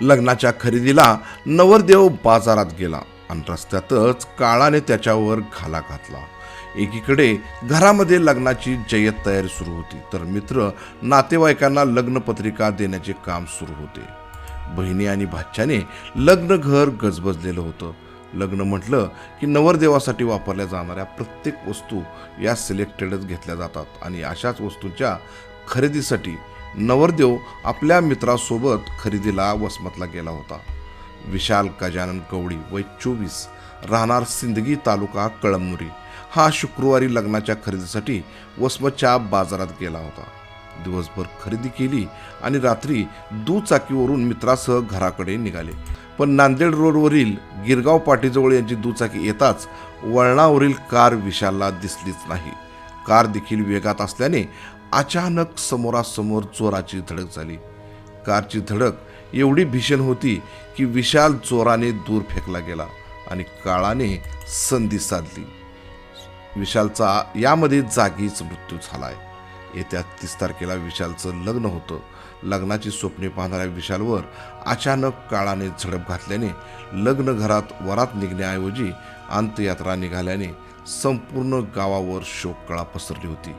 लग्नाच्या खरेदीला नवरदेव बाजारात गेला आणि रस्त्यातच काळाने त्याच्यावर घाला घातला. एकीकडे घरामध्ये लग्नाची जय्यत तयारी सुरू होती तर मित्र नातेवाईकांना लग्नपत्रिका देण्याचे काम सुरू होते. बहिणी आणि भाच्याने लग्न घर गजबजलेलं होतं. लग्न म्हटलं की नवरदेवासाठी वापरल्या जाणाऱ्या प्रत्येक वस्तू या सिलेक्टेडच घेतल्या जातात आणि अशाच वस्तूंच्या खरेदीसाठी नवरदेव आपल्या मित्रासोबत खरेदीला वसमतला गेला होता. विशाल गजानन कवडी वय चोवीस राहणार सिंदगी तालुका कळमनुरी. हा शुक्रवारी लग्नाच्या खरेदीसाठी वसमतच्या बाजारात गेला होता. दिवसभर खरेदी केली आणि रात्री दुचाकीवरून मित्रासह घराकडे निघाले. पण नांदेड रोडवरील गिरगाव पाटीजवळ यांची दुचाकी येताच वळणावरील कार विशालला दिसलीच नाही. कार देखील वेगात असल्याने अचानक समोरासमोर जोराची धडक झाली. कारची धडक एवढी भीषण होती की विशाल चोराने दूर फेकला गेला आणि काळाने संधी साधली. विशालचा यामध्ये जागीच मृत्यू झालाय. येत्या तीस तारखेला विशालचं लग्न होतं. लग्नाची स्वप्ने पाहणाऱ्या विशालवर अचानक काळाने झडप घातल्याने लग्न घरात वरात निघण्याऐवजी अंत्ययात्रा निघाल्याने संपूर्ण गावावर शोककळा पसरली होती.